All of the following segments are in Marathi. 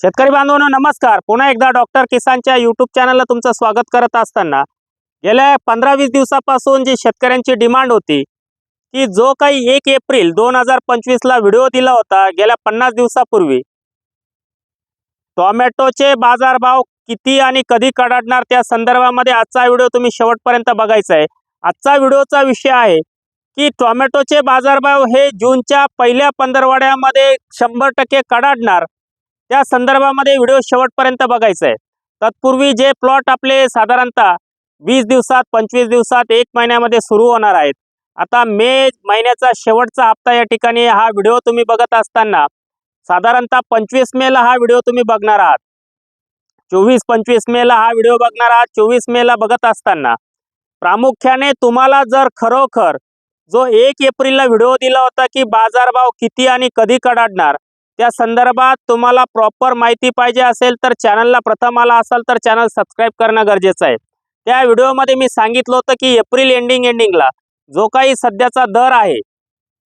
शेतकरी बांधवांनो नमस्कार. पुन्हा एकदा डॉक्टर किसानच्या युट्यूब चॅनलला तुमचं स्वागत करत असताना गेल्या पंधरा वीस दिवसापासून जी शेतकऱ्यांची डिमांड होती की जो काही एक एप्रिल दोन हजार पंचवीसला व्हिडिओ दिला होता गेल्या पन्नास दिवसापूर्वी टोमॅटोचे बाजारभाव किती आणि कधी कडाडणार त्या संदर्भामध्ये आजचा व्हिडिओ तुम्ही शेवटपर्यंत बघायचा आहे. आजचा व्हिडिओचा विषय आहे की टोमॅटोचे बाजारभाव हे जूनच्या पहिल्या पंधरवड्यामध्ये शंभर टक्के कडाडणार त्या संदर्भामध्ये व्हिडिओ शेवटपर्यंत बघायचा आहे तत्पूर्वी जे प्लॉट आपले साधारणतः वीस दिवसात पंचवीस दिवसात एक महिन्यामध्ये सुरू होणार आहेत. आता मे महिन्याचा शेवटचा हप्ता या ठिकाणी हा व्हिडिओ तुम्ही बघत असताना साधारणतः पंचवीस मेला हा व्हिडिओ तुम्ही बघणार आहात. चोवीस पंचवीस मेला हा व्हिडिओ बघणार आहात. चोवीस मेला बघत असताना प्रामुख्याने तुम्हाला जर खरोखर जो एक एप्रिलला व्हिडिओ दिला होता की बाजारभाव किती आणि कधी कडाडणार त्या संदर्भात तुम्हाला प्रॉपर माहिती पाहिजे असेल तर चॅनलला प्रथम आला असाल तर चॅनल सबस्क्राईब करणं गरजेचं आहे. त्या व्हिडिओमध्ये मी सांगितलं होतं की एप्रिल एंडिंग एंडिंगला जो काही सध्याचा दर आहे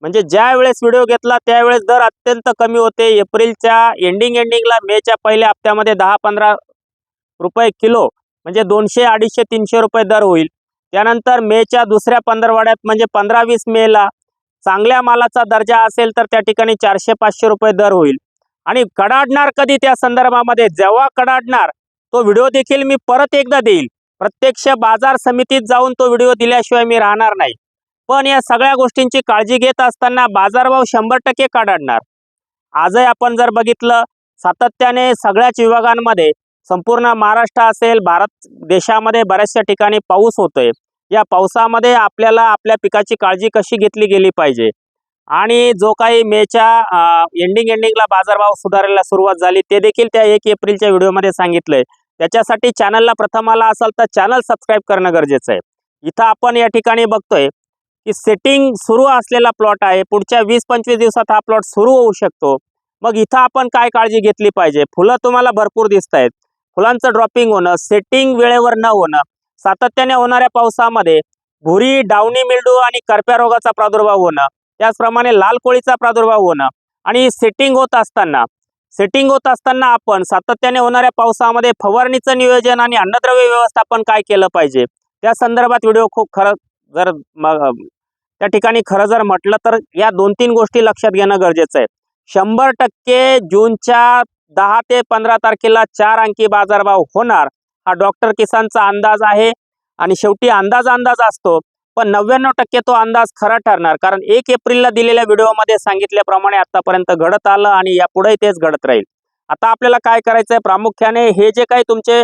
म्हणजे ज्या वेळेस व्हिडिओ घेतला त्यावेळेस दर अत्यंत कमी होते. एप्रिलच्या एंडिंग एंडिंगला मेच्या पहिल्या हप्त्यामध्ये दहा पंधरा रुपये किलो म्हणजे दोनशे अडीचशे तीनशे रुपये दर होईल. त्यानंतर मेच्या दुसऱ्या पंधरवाड्यात म्हणजे पंधरा वीस मेला चांगल्या मालाचा दर्जा असेल तर त्या ठिकाणी चारशे पाचशे रुपये दर होईल. आणि कडाडणार कधी त्या संदर्भामध्ये? जेव्हा कडाडणार तो व्हिडिओ देखील मी परत एकदा देईल. प्रत्यक्ष बाजार समितीत जाऊन तो व्हिडिओ दिल्याशिवाय मी राहणार नाही. पण या सगळ्या गोष्टींची काळजी घेत असताना बाजारभाव शंभर टक्के कडाडणार. आजही आपण जर बघितलं सातत्याने सगळ्याच विभागांमध्ये संपूर्ण महाराष्ट्र असेल भारत देशामध्ये बऱ्याचशा ठिकाणी पाऊस होतोय. या पावसामध्ये आपल्याला आपल्या पिकाची काळजी कशी घेतली गेली पाहिजे? आणि जो काही मेच्या एंडिंग एंडिंगला बाजारभाव सुधारायला सुरुवात झाली ते देखील त्या एक एप्रिलच्या व्हिडिओमध्ये सांगितलंय. त्याच्यासाठी चॅनलला प्रथम आला असाल तर चॅनल सबस्क्राईब करणं गरजेचं आहे. इथं आपण या ठिकाणी बघतोय की सेटिंग सुरू असलेला प्लॉट आहे. पुढच्या वीस पंचवीस दिवसात हा प्लॉट सुरू होऊ शकतो. मग इथं आपण काय काळजी घेतली पाहिजे? फुलं तुम्हाला भरपूर दिसत आहेत फुलांचं ड्रॉपिंग होणं सेटिंग वेळेवर न होणं सातत्याने होणाऱ्या पावसामध्ये भुरी डावणी मिल्डू आणि करप्या रोगाचा प्रादुर्भाव होणं त्याचप्रमाणे लाल कोळीचा प्रादुर्भाव होणं आणि सेटिंग होत असताना. सेटिंग होत असताना आपण सातत्याने होणाऱ्या पावसामध्ये फवारणीचं नियोजन आणि अन्नद्रव्य व्यवस्थापन काय केलं पाहिजे? त्या संदर्भात व्हिडिओ खूप खरं जर त्या ठिकाणी खरं जर म्हटलं तर या दोन तीन गोष्टी लक्षात घेणं गरजेचं आहे. शंभर टक्के जूनच्या दहा ते पंधरा तारखेला चार अंकी बाजारभाव होणार. हा डॉक्टर किसानचा अंदाज आहे आणि शेवटी अंदाज अंदाज असतो. पण नव्याण्णव टक्के तो अंदाज खरा ठरणार. कारण एक एप्रिलला दिलेल्या व्हिडिओमध्ये सांगितल्याप्रमाणे आतापर्यंत घडत आलं आणि यापुढेही तेच घडत राहील. आता आपल्याला काय करायचं आहे प्रामुख्याने हे जे काही तुमचे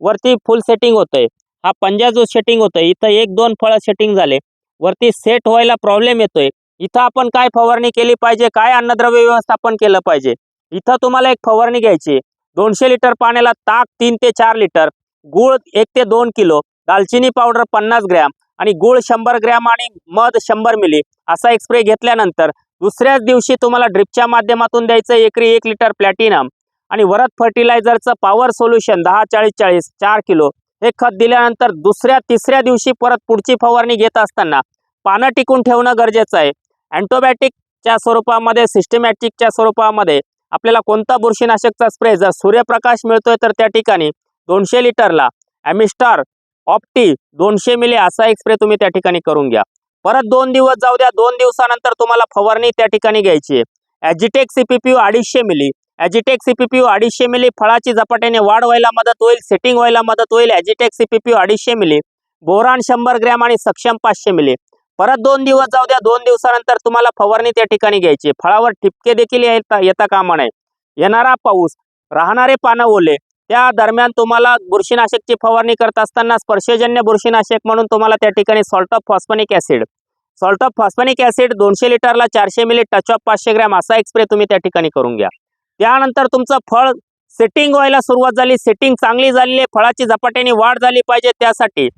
वरती फुल सेटिंग होतंय हा पंजा जो सेटिंग होतोय इथं एक दोन फळं सेटिंग झाले. वरती सेट व्हायला प्रॉब्लेम येतोय. इथं आपण काय फवारणी केली पाहिजे? काय अन्नद्रव्य व्यवस्थापन केलं पाहिजे? इथं तुम्हाला एक फवारणी घ्यायची दोनशे लिटर पाण्याला ताक तीन ते चार लिटर गूळ एक ते दोन किलो दालचिनी पावडर पन्नास ग्रॅम आणि गूळ शंभर ग्रॅम आणि मध शंभर मिली असा एक स्प्रे घेतल्यानंतर दुसऱ्याच दिवशी तुम्हाला ड्रिपच्या माध्यमातून द्यायचं एकरी एक लिटर प्लॅटिनम आणि वरद फर्टिलायझरचं पॉवर सोल्युशन दहा चाळीस चाळीस चार किलो हे खत दिल्यानंतर दुसऱ्या तिसऱ्या दिवशी परत पुढची फवारणी घेत असताना पानं टिकून ठेवणं गरजेचं आहे. अँटोबॅटिकच्या स्वरूपामध्ये सिस्टमॅटिकच्या स्वरूपामध्ये आपल्याला कोणता बुरशीनाशकचा स्प्रे जर सूर्यप्रकाश मिळतोय तर त्या ठिकाणी दोनशे लिटरला ॲमिस्टार ऑप्टी दोनशे मिली असा एक स्प्रे तुम्ही त्या ठिकाणी करून घ्या. परत दोन दिवस जाऊ द्या दोन दिवसानंतर तुम्हाला फवारणी त्या ठिकाणी घ्यायची आहे. ॲजिटेक सीपीपीयू अडीचशे मिली. ॲजिटेक सीपीपीयू अडीचशे मिली फळाची झपाट्याने वाढ व्हायला मदत होईल सेटिंग व्हायला मदत होईल. ॲजिटेक सीपीपीयू अडीचशे मिली. बोरान शंभर ग्रॅम आणि सक्षम पाचशे मिली. परत दोन दिवस जाऊ द्या दोन दिवसानंतर तुम्हाला फवारणी त्या ठिकाणी घ्यायची फळावर ठिपके देखील येता येता कामा नये. येणारा पाऊस राहणारे पानं ओले त्या दरम्यान तुम्हाला बुरशीनाशकची फवारणी करत असताना स्पर्शजन्य बुरशीनाशक म्हणून तुम्हाला त्या ठिकाणी salt of phosphonic acid salt of phosphonic acid दोनशे लिटरला चारशे मिली टच ऑफ पाचशे ग्रॅम असा एक स्प्रे तुम्ही त्या ठिकाणी करून घ्या. त्यानंतर तुमचं फळ सेटिंग व्हायला सुरुवात झाली सेटिंग चांगली झालेली फळाची झपाट्याने वाढ झाली पाहिजे त्यासाठी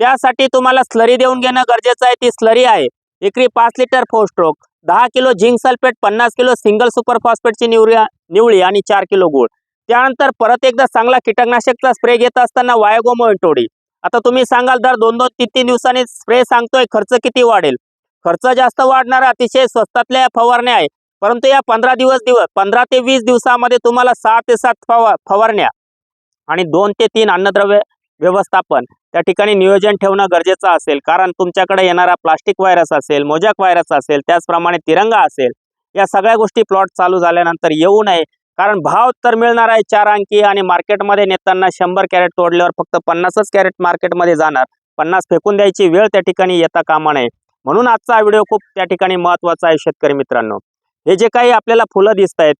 त्यासाठी तुम्हाला स्लरी देऊन घेणं गरजेचं आहे. ती स्लरी आहे. एकरी पाच लिटर फोर स्ट्रोक दहा किलो झिंक सल्फेट पन्नास किलो सिंगल सुपर फॉस्फेटची निवळी निवळी आणि चार किलो गुळ. त्यानंतर परत एकदा चांगला कीटकनाशकचा स्प्रे घेत असताना वायगोमो इंटोडी आता तुम्ही सांगाल दर दोन दोन तीन तीन दिवसांनी स्प्रे सांगतोय खर्च किती वाढेल? खर्च जास्त वाढणार अतिशय स्वस्तातल्या फवारण्या आहे परंतु या पंधरा दिवस दिवस पंधरा ते वीस दिवसामध्ये तुम्हाला सहा ते सात फवा फवारण्या आणि दोन ते तीन अन्नद्रव्य व्यवस्थापन. त्या ठिकाणी नियोजन ठेवणं गरजेचं असेल. कारण तुमच्याकडे येणारा प्लास्टिक व्हायरस असेल मोजॅक व्हायरस असेल त्याचप्रमाणे तिरंगा असेल या सगळ्या गोष्टी प्लॉट चालू झाल्यानंतर येऊ नये. कारण भाव तर मिळणार आहे चार अंकी आणि मार्केटमध्ये नेताना शंभर कॅरेट तोडल्यावर फक्त पन्नासच कॅरेट मार्केटमध्ये जाणार. पन्नास फेकून द्यायची वेळ त्या ठिकाणी येता कामा नये. म्हणून आजचा व्हिडिओ खूप त्या ठिकाणी महत्त्वाचा आहे शेतकरी मित्रांनो. हे जे काही आपल्याला फुलं दिसत आहेत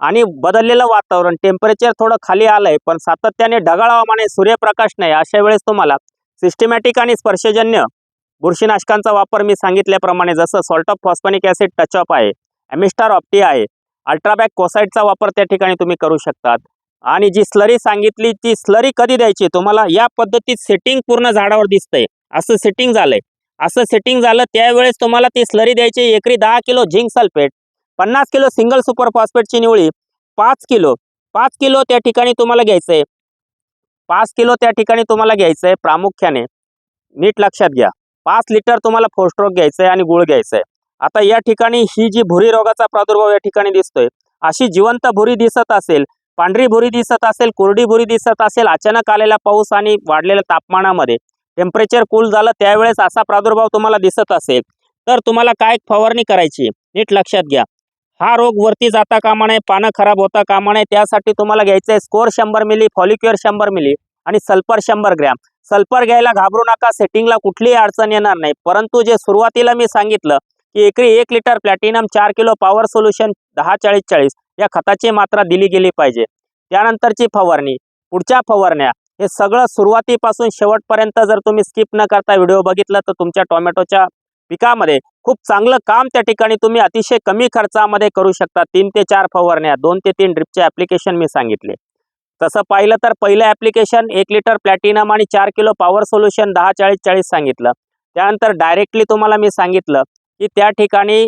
आणि बदललेलं वातावरण टेम्परेचर थोडं खाली आलंय पण सातत्याने ढगाळ हवामान आहे सूर्यप्रकाश नाही अशा वेळेस तुम्हाला सिस्टमॅटिक आणि स्पर्शजन्य बुरशीनाशकांचा वापर मी सांगितल्याप्रमाणे जसं salt of phosphonic acid touch up आहे ॲमिस्टार ऑप्टी आहे अल्ट्राबॅक कोसाईडचा वापर त्या ठिकाणी तुम्ही करू शकतात. आणि जी स्लरी सांगितली ती स्लरी कधी द्यायची? तुम्हाला या पद्धतीत सेटिंग पूर्ण झाडावर दिसतंय. असं सेटिंग झालंय. असं सेटिंग झालं त्यावेळेस तुम्हाला ती स्लरी द्यायची एकरी दहा किलो झिंक सल्फेट. पन्नास किलो सिंगल सुपर फॉस्फेटची निवळी पाच किलो. पाच किलो त्या ठिकाणी तुम्हाला घ्यायचं आहे पाच किलो त्या ठिकाणी तुम्हाला घ्यायचं आहे प्रामुख्याने. नीट लक्षात घ्या. पाच लिटर तुम्हाला फोस्ट्रोक घ्यायचं आहे आणि गुळ घ्यायचं आहे आता या ठिकाणी ही जी भुरी रोगाचा प्रादुर्भाव या ठिकाणी दिसतोय अशी जिवंत भुरी दिसत असेल पांढरी भुरी दिसत असेल कोरडी भुरी दिसत असेल अचानक आलेला पाऊस आणि वाढलेल्या तापमानामध्ये टेम्परेचर कूल झालं त्यावेळेस असा प्रादुर्भाव तुम्हाला दिसत असेल. तर तुम्हाला काय फवारणी करायची? नीट लक्षात घ्या. हा रोग वरती जाता कामा नये पानं खराब होता कामा नये त्यासाठी तुम्हाला घ्यायचं आहे स्कोर शंभर मिली फॉलिक्युअर शंभर मिली आणि सल्फर शंभर ग्रॅम. सल्फर घ्यायला घाबरू नका सेटिंगला कुठलीही अडचण येणार नाही. परंतु जे सुरुवातीला मी सांगितलं की एकरी एक लिटर प्लॅटिनम चार किलो पॉवर सोल्युशन दहा चाळीस चाळीस या खताची मात्रा दिली गेली पाहिजे. त्यानंतरची फवारणी पुढच्या फवारण्या हे सगळं सुरुवातीपासून शेवटपर्यंत जर तुम्ही स्किप न करता व्हिडिओ बघितला तर तुमच्या टोमॅटोच्या पिकामध्ये खूप चांगलं काम त्या ठिकाणी तुम्ही अतिशय कमी खर्चामध्ये करू शकता. तीन ते चार फवारण्या दोन ते तीन ड्रिपचे ॲप्लिकेशन मी सांगितले. तसं पाहिलं तर पहिलं ॲप्लिकेशन एक लिटर प्लॅटिनम आणि चार किलो पॉवर सोल्युशन दहा चाळीस चाळीस सांगितलं. त्यानंतर डायरेक्टली तुम्हाला मी सांगितलं की त्या ठिकाणी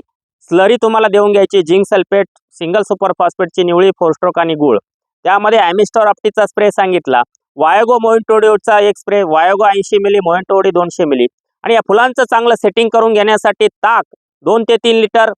स्लरी तुम्हाला देऊन घ्यायची झिंक सल्फेट सिंगल सुपर फॉस्फेटची निवळी फोरस्ट्रोक आणि गुळ. त्यामध्ये ॲमिस्टॉर ऑप्टीचा स्प्रे सांगितला. वायोगो मोहिंटोडीचा एक स्प्रे वायोगो ऐंशी मिली मोहिंटोडी दोनशे मिली आणि या फुलांचं चांगलं सेटिंग करून घेण्यासाठी ताक दोन ते तीन लिटर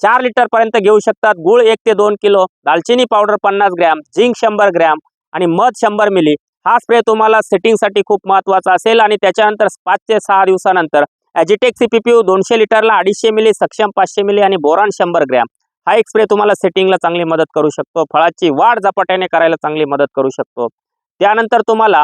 चार लिटरपर्यंत घेऊ शकतात. गुळ एक ते दोन किलो दालचिनी पावडर पन्नास ग्रॅम झिंक शंभर ग्रॅम आणि मध शंभर मिली. हा स्प्रे तुम्हाला सेटिंगसाठी खूप महत्त्वाचा असेल आणि त्याच्यानंतर पाच ते सहा दिवसानंतर ॲजिटेक सी पी पी दोनशे लिटरला अडीचशे मिली सक्षम पाचशे मिली आणि बोरान शंभर ग्रॅम. हा एक स्प्रे तुम्हाला सेटिंगला चांगली मदत करू शकतो. फळाची वाढ झपाट्याने करायला चांगली मदत करू शकतो. त्यानंतर तुम्हाला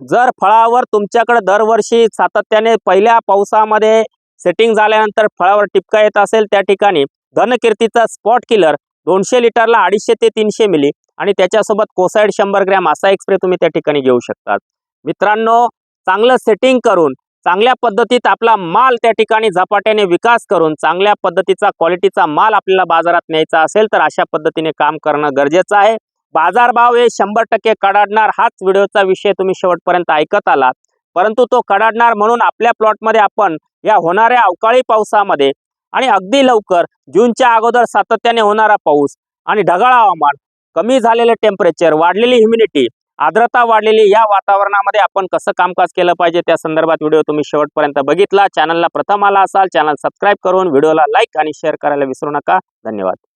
जर फळावर तुमच्याकडे दरवर्षी सातत्याने पहिल्या पावसामध्ये सेटिंग झाल्यानंतर फळावर टिपका येत असेल त्या ठिकाणी धनकीर्तीचा स्पॉट किलर दोनशे लिटरला अडीचशे ते तीनशे मिली आणि त्याच्यासोबत कोसाईड शंभर ग्रॅम असा एक स्प्रे तुम्ही त्या ठिकाणी घेऊ शकतात. मित्रांनो चांगलं सेटिंग करून चांगल्या पद्धतीत आपला माल त्या ठिकाणी झपाट्याने विकास करून चांगल्या पद्धतीचा क्वालिटीचा माल आपल्याला बाजारात न्यायचा असेल तर अशा पद्धतीने काम करणं गरजेचं आहे. बाजारभाव हे शंभर टक्के कडाडणार हाच व्हिडिओचा विषय तुम्ही शेवटपर्यंत ऐकत आलात. परंतु तो कडाडणार म्हणून आपल्या प्लॉटमध्ये आपण या होणाऱ्या अवकाळी पावसामध्ये आणि अगदी लवकर जूनच्या अगोदर सातत्याने होणारा पाऊस आणि ढगाळ हवामान कमी झालेले टेम्परेचर वाढलेली ह्युमिनिटी आर्द्रता वाढलेली या वातावरणामध्ये आपण कसं कामकाज केलं पाहिजे त्या संदर्भात व्हिडिओ तुम्ही शेवटपर्यंत बघितला. चॅनलला प्रथम आला असाल चॅनल सबस्क्राईब करून व्हिडिओला लाईक आणि शेअर करायला विसरू नका. धन्यवाद.